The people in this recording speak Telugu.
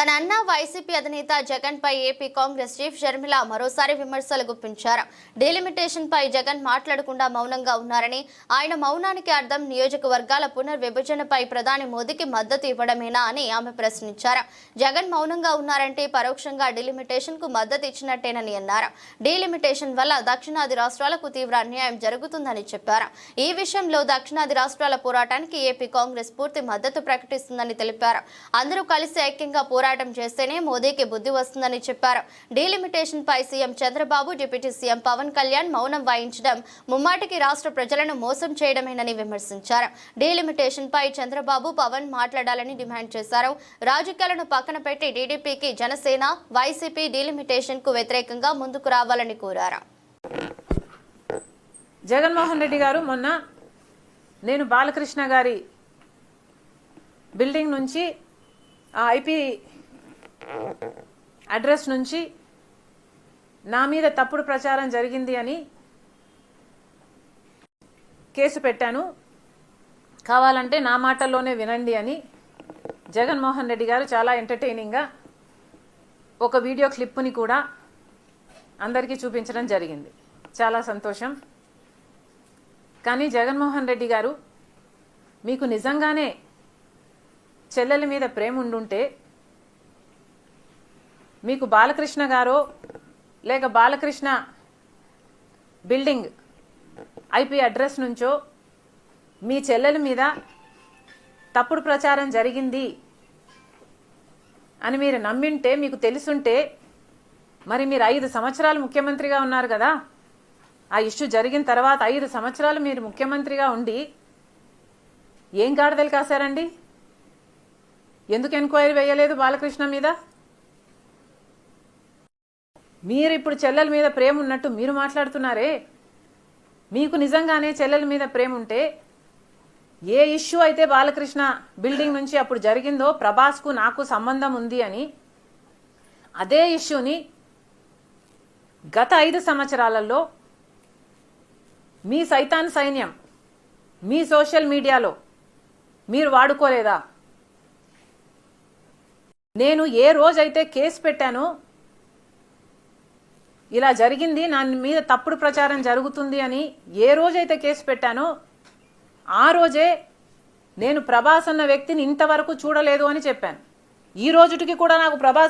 తన అన్న వైసీపీ అధినేత జగన్ పై ఏపీ కాంగ్రెస్ చీఫ్ షర్మిల మరోసారి విమర్శలు గుప్పించారు. డీలిమిటేషన్ పై జగన్ మాట్లాడకుండా మౌనంగా ఉన్నారని ఆయన మౌనానికి అర్థం నియోజకవర్గాల పునర్విభజనపై ప్రధాని మోదీకి మద్దతు ఇవ్వడమేనా అని ఆమె ప్రశ్నించారు. జగన్ మౌనంగా ఉన్నారంటే పరోక్షంగా డీలిమిటేషన్కు మద్దతు ఇచ్చినట్టేనని అన్నారు. డీలిమిటేషన్ వల్ల దక్షిణాది రాష్ట్రాలకు తీవ్ర అన్యాయం జరుగుతుందని చెప్పారు. ఈ విషయంలో దక్షిణాది రాష్ట్రాల పోరాటానికి ఏపీ కాంగ్రెస్ పూర్తి మద్దతు ప్రకటిస్తుందని తెలిపారు. అందరూ కలిసి ఐక్యంగా పోరాటం చేస్తేనే మోదీకి బుద్ధి వస్తుందని చెప్పారు. డీలిమిటేషన్ పై CM Chandrababu deputy CM Pawan Kalyan మౌనం వహించడం ముమ్మాటికి రాష్ట్ర ప్రజలను మోసం చేయడమేనని విమర్శించారు. డీలిమిటేషన్ పై చంద్రబాబు పవన్ మాట్లాడాలని డిమాండ్ చేశారు. రాజకీయాలను పక్కన పెట్టి టీడీపీకి జనసేన వైసీపీ డీలిమిటేషన్కు వ్యతిరేకంగా ముందుకు రావాలని కోరారు. జగన్మోహన్ రెడ్డి గారు మొన్న నేను బాలకృష్ణ గారి బిల్డింగ్ నుంచి ఐపీ అడ్రస్ నుంచి నా మీద తప్పుడు ప్రచారం జరిగింది అని కేసు పెట్టాను. కావాలంటే నా మాటల్లోనే వినండి అని జగన్మోహన్ రెడ్డి గారు చాలా ఎంటర్టైనింగ్గా ఒక వీడియో క్లిప్పుని కూడా అందరికీ చూపించడం జరిగింది. చాలా సంతోషం. కానీ జగన్మోహన్ రెడ్డి గారు మీకు నిజంగానే చెల్లెల మీద ప్రేమ ఉండుంటే మీకు బాలకృష్ణ గారో లేక బాలకృష్ణ బిల్డింగ్ ఐపీ అడ్రస్ నుంచో మీ చెల్లెల మీద తప్పుడు ప్రచారం జరిగింది అని మీరు నమ్మింటే మీకు తెలుసుంటే మరి మీరు ఐదు సంవత్సరాలు ముఖ్యమంత్రిగా ఉన్నారు కదా. ఆ ఇష్యూ జరిగిన తర్వాత ఐదు సంవత్సరాలు మీరు ముఖ్యమంత్రిగా ఉండి ఏం గాడిదలు కాశారండి? ఎందుకు ఎంక్వైరీ వేయలేదు బాలకృష్ణ మీద? మీరు ఇప్పుడు చెల్లెల మీద ప్రేమ ఉన్నట్టు మీరు మాట్లాడుతున్నారే? మీకు నిజంగానే చెల్లెల మీద ప్రేమ ఉంటే ఏ ఇష్యూ అయితే బాలకృష్ణ బిల్డింగ్ నుంచి అప్పుడు జరిగిందో ప్రభాస్కు నాకు సంబంధం ఉంది అని అదే ఇష్యూని గత ఐదు సంవత్సరాలలో మీ సైతాన్ సైన్యం మీ సోషల్ మీడియాలో మీరు వాడుకోలేదా? నేను ఏ రోజైతే కేసు పెట్టానో ఇలా జరిగింది నా మీద తప్పుడు ప్రచారం జరుగుతుంది అని ఏ రోజైతే కేసు పెట్టానో ఆ రోజే నేను ప్రభాస్ అన్న వ్యక్తిని ఇంతవరకు చూడలేదు అని చెప్పాను. ఈ రోజుటికి కూడా నాకు ప్రభాస్